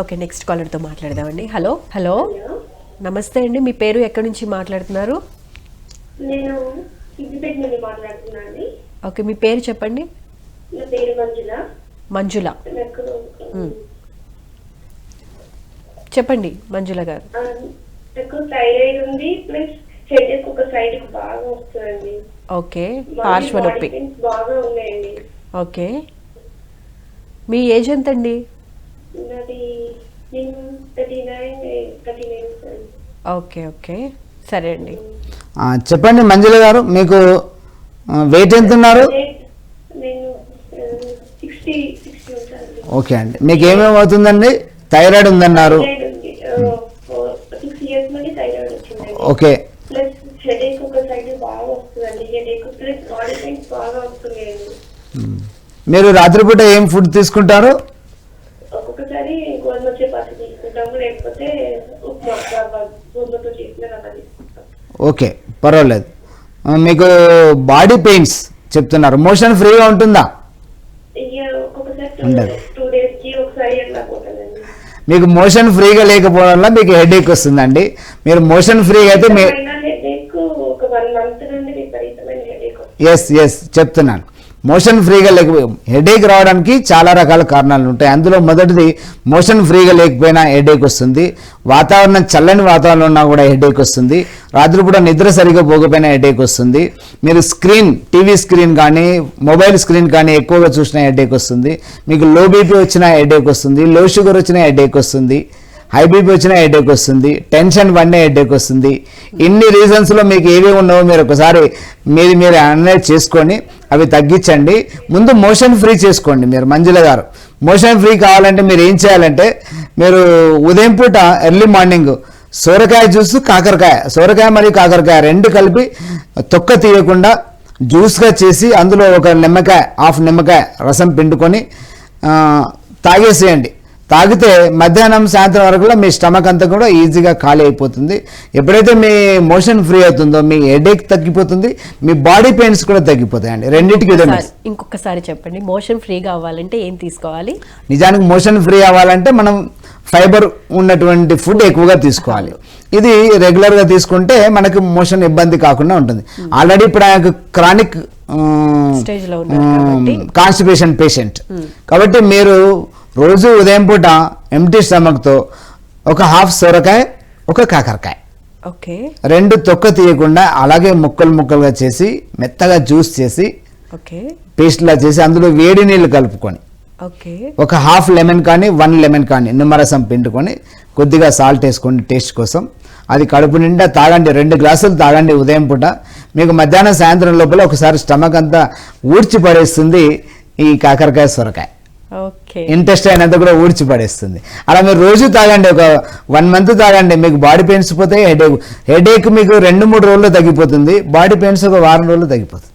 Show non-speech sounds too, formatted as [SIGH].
Okay next కాలర్తో మాట్లాడదామండి. Hello? Hello? నమస్తే అండి మీ పేరు ఎక్కడి నుంచి మాట్లాడుతున్నారు? నేను సిద్దిపేట నుండి ఓకే మీ పేరు చెప్పండి. నా పేరు మంజుల. మంజుల. నాకు మ్. చెప్పండి మంజుల గారు. ఆ, నాకు థైరాయిడ్ ఉంది ప్లస్ హెడేక్ ఒక సైడ్ బాగా వస్తుందండి. ఓకే పార్శ్వ నొప్పి pains బాగా ఉన్నాయండి. ఓకే. మీ ఏజ్ ఎంత అండి నాది నేను thirty nine thirty nine okay okay. సరే అండి చెప్పండి మంజుల గారు మీకు వెయిట్ ఎంత ఉన్నారు? ఓకే అండి. మీకు ఏమేమి అవుతుందండి? థైరాయిడ్ ఉందన్నారు. ఓకే. మీరు రాత్రిపూట ఏం ఫుడ్ తీసుకుంటారు? లేకపోతే తీసుకుంటాం [LAUGHS] ఓకే పర్వాలేదు. మీకు బాడీ పెయిన్స్ చెప్తున్నారు. మోషన్ ఫ్రీగా ఉంటుందా? ఉండదు. మీకు మోషన్ ఫ్రీగా లేకపోవడం వల్ల మీకు హెడేక్ వస్తుందండి. మీరు మోషన్ ఫ్రీగా అయితే మీ ఎస్ ఎస్ చెప్తున్నాను. మోషన్ ఫ్రీగా లేకపోయి హెడేక్ రావడానికి చాలా రకాల కారణాలు ఉంటాయి. అందులో మొదటిది మోషన్ ఫ్రీగా లేకపోయినా హెడేక్ వస్తుంది. వాతావరణం చల్లని వాతావరణం ఉన్నా కూడా హెడేక్ వస్తుంది. రాత్రిపూట నిద్ర సరిగా పోకపోయినా హెడేక్ వస్తుంది. మీరు స్క్రీన్ టీవీ స్క్రీన్ కానీ మొబైల్ స్క్రీన్ కానీ ఎక్కువగా చూసినా హెడేక్ వస్తుంది. మీకు లో బీపీ వచ్చినా హెడేక్ వస్తుంది. లో షుగర్ వచ్చినా హెడేక్ వస్తుంది. హై బీపీ వచ్చినా హెడేక్ వస్తుంది టెన్షన్ పడినా హెడేక్ వస్తుంది. ఇన్ని రీజన్స్లో మీకు ఏవి ఉన్నావో మీరు ఒకసారి మీరు మీరు అనలైజ్ చేసుకొని అవి తగ్గించండి. ముందు మోషన్ ఫ్రీ చేసుకోండి మీరు మంజుల గారు. మోషన్ ఫ్రీ కావాలంటే మీరు ఏం చేయాలంటే మీరు ఉదయం పూట ఎర్లీ మార్నింగ్ సోరకాయ జ్యూస్ కాకరకాయ. సోరకాయ మరియు కాకరకాయ రెండు కలిపి తొక్క తీయకుండా జ్యూస్గా చేసి అందులో ఒక నిమ్మకాయ హాఫ్ నిమ్మకాయ రసం పిండుకొని తాగేసేయండి. తాగితే మధ్యాహ్నం సాయంత్రం వరకు మీ స్టమక్ అంతా కూడా ఈజీగా ఖాళీ అయిపోతుంది. ఎప్పుడైతే మీ మోషన్ ఫ్రీ అవుతుందో మీ హెడేక్ తగ్గిపోతుంది మీ బాడీ పెయిన్స్ కూడా తగ్గిపోతాయండి. రెండింటికి ఇంకొకసారి- చెప్పండి. మోషన్ ఫ్రీగా అవ్వాలంటే ఏం తీసుకోవాలి? నిజానికి మోషన్ ఫ్రీ అవ్వాలంటే మనం ఫైబర్ ఉన్నటువంటి ఫుడ్ ఎక్కువగా తీసుకోవాలి. ఇది రెగ్యులర్గా తీసుకుంటే మనకు మోషన్ ఇబ్బంది కాకుండా ఉంటుంది. ఆల్రెడీ ఇప్పుడు ఆయనకు క్రానిక్. Constipation patient. కాబట్టి మీరు రోజు ఉదయం పూట ఎంటీ స్టమక్తో ఒక హాఫ్ సొరకాయ ఒక కాకరకాయ. ఓకే. రెండు తొక్క తీయకుండా అలాగే ముక్కలు ముక్కలుగా చేసి మెత్తగా జ్యూస్ చేసి ఓకే. పేస్ట్లా చేసి అందులో వేడి నీళ్ళు కలుపుకొని ఓకే. ఒక హాఫ్ లెమన్ కానీ వన్ లెమన్ కానీ నిమ్మరసం పిండుకొని కొద్దిగా సాల్ట్ వేసుకోండి టేస్ట్ కోసం అది కడుపు నిండా తాగండి రెండు గ్లాసులు తాగండి ఉదయం పూట. మీకు మధ్యాహ్నం సాయంత్రం లోపల ఒకసారి స్టమక్ అంతా ఊడ్చి పడేస్తుంది ఈ కాకరకాయ సొరకాయ. ఇంట్రెస్ట్ అయినంత కూడా ఊడ్చి పడేస్తుంది. అలా మీరు రోజు తాగండి ఒక వన్ మంత్ తాగండి మీకు బాడీ పెయిన్స్ పోతే హెడేక్ హెడేక్ మీకు రెండు మూడు రోజుల్లో తగ్గిపోతుంది బాడీ పెయిన్స్ ఒక వారం రోజుల్లో తగ్గిపోతుంది.